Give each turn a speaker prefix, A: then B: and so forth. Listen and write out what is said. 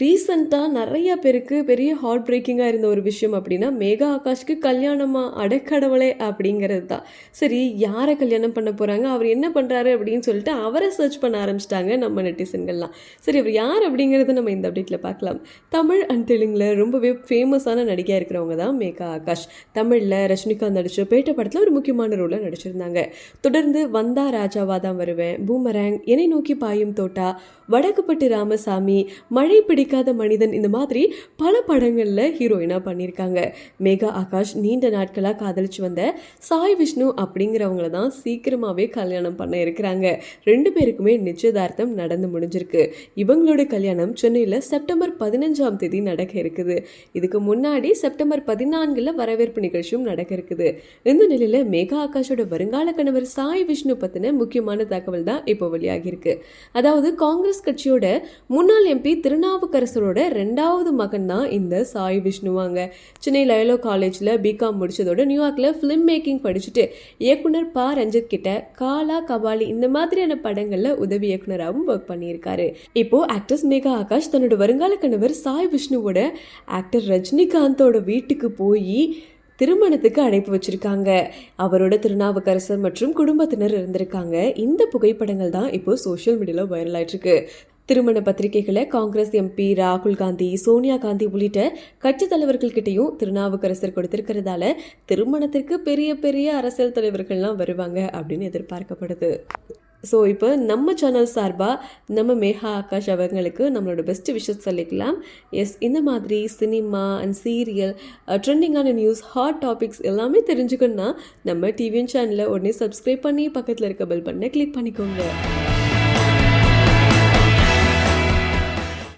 A: ரீசெண்டாக நிறைய பேருக்கு பெரிய ஹார்ட் பிரேக்கிங்காக இருந்த ஒரு விஷயம் அப்படின்னா மேகா ஆகாஷ்க்கு கல்யாணமா அடக்கடவுளே அப்படிங்கிறது தான். சரி யாரை கல்யாணம் பண்ண போகிறாங்க அவர் என்ன பண்ணுறாரு அப்படின்னு சொல்லிட்டு அவரை சர்ச் பண்ண ஆரம்பிச்சிட்டாங்க நம்ம நெட்டிசன்கள்லாம் சரி அவர் யார் அப்படிங்கிறத நம்ம இந்த அப்டேட்டில் பார்க்கலாம். தமிழ் அண்ட் தெலுங்கில் ரொம்பவே ஃபேமஸான நடிகையாக இருக்கிறவங்க தான் மேகா ஆகாஷ். தமிழில் ரஜினிகாந்த் நடித்த பேட்ட படத்தில் ஒரு முக்கியமான ரோலில் நடிச்சிருந்தாங்க. தொடர்ந்து வந்தா ராஜாவா தான் வருவேன் பூமரேங் என்னை நோக்கி பாயும் தோட்டா வடக்குப்பட்டு ராமசாமி மழை பிடிக்காத மனிதன் இந்த மாதிரி பல படங்களில் ஹீரோயினாக பண்ணியிருக்காங்க. மேகா ஆகாஷ் நீண்ட நாட்களாக காதலிச்சு வந்த சாய் விஷ்ணு அப்படிங்கிறவங்கள தான் சீக்கிரமாகவே கல்யாணம் பண்ண இருக்கிறாங்க. ரெண்டு பேருக்குமே நிச்சயதார்த்தம் நடந்து முடிஞ்சிருக்கு. இவங்களோட கல்யாணம் சென்னையில் செப்டம்பர் பதினஞ்சாம் தேதி நடக்க இருக்குது. இதுக்கு முன்னாடி செப்டம்பர் பதினான்கில் வரவேற்பு நிகழ்ச்சியும் நடக்க இருக்குது. இந்த நிலையில் மேகா ஆகாஷோட வருங்கால கணவர் சாய் விஷ்ணு பற்றின முக்கியமான தகவல் தான் இப்போ வெளியாகியிருக்கு. அதாவது காங்கிரஸ் கட்சியோட முன்னாள் எம்பி இளவரசரோட ரெண்டாவது மகன் தான் இந்த சாய் விஷ்ணுவாங்க. சென்னை லயலோ காலேஜில் பிகாம் முடிச்சதோட நியூயார்க்கில் ஃபிலிம் மேக்கிங் படிச்சுட்டு இயக்குனர் ப. ரஞ்சித் கிட்ட காலா கபாலி இந்த மாதிரியான படங்களில் உதவி இயக்குனராகவும் ஒர்க் பண்ணியிருக்காரு. இப்போ ஆக்ட்ரஸ் மேகா ஆகாஷ் தன்னோட வருங்கால கணவர் சாய் விஷ்ணுவோட ஆக்டர் ரஜினிகாந்தோட வீட்டுக்கு போய் திருமணத்துக்கு அழைப்பு வச்சிருக்காங்க. அவரோட திருநாவுக்கரசர் மற்றும் குடும்பத்தினர் இருந்திருக்காங்க. இந்த புகைப்படங்கள் தான் இப்போ சோஷியல் மீடியாவில் வைரல் ஆயிட்டு இருக்கு திருமண பத்திரிகைகளை காங்கிரஸ் எம்பி ராகுல் காந்தி சோனியா காந்தி உள்ளிட்ட கட்சி தலைவர்கள்கிட்டையும் திருநாவுக்கரசர் கொடுத்திருக்கிறதால திருமணத்திற்கு பெரிய பெரிய அரசியல் தலைவர்கள்லாம் வருவாங்க அப்படின்னு எதிர்பார்க்கப்படுது. ஸோ இப்போ நம்ம சேனல் சார்பாக நம்ம மேகா ஆகாஷ் அவங்களுக்கு நம்மளோட பெஸ்ட் விஷஸ் சொல்லிக்கலாம். எஸ் இந்த மாதிரி சினிமா அண்ட் சீரியல் ட்ரெண்டிங்கான நியூஸ் ஹாட் டாபிக்ஸ் எல்லாமே தெரிஞ்சுக்கணுன்னா நம்ம டிவியன் சேனலை உடனே சப்ஸ்கிரைப் பண்ணி பக்கத்தில் இருக்க பெல் பண்ண கிளிக் பண்ணிக்கோங்க.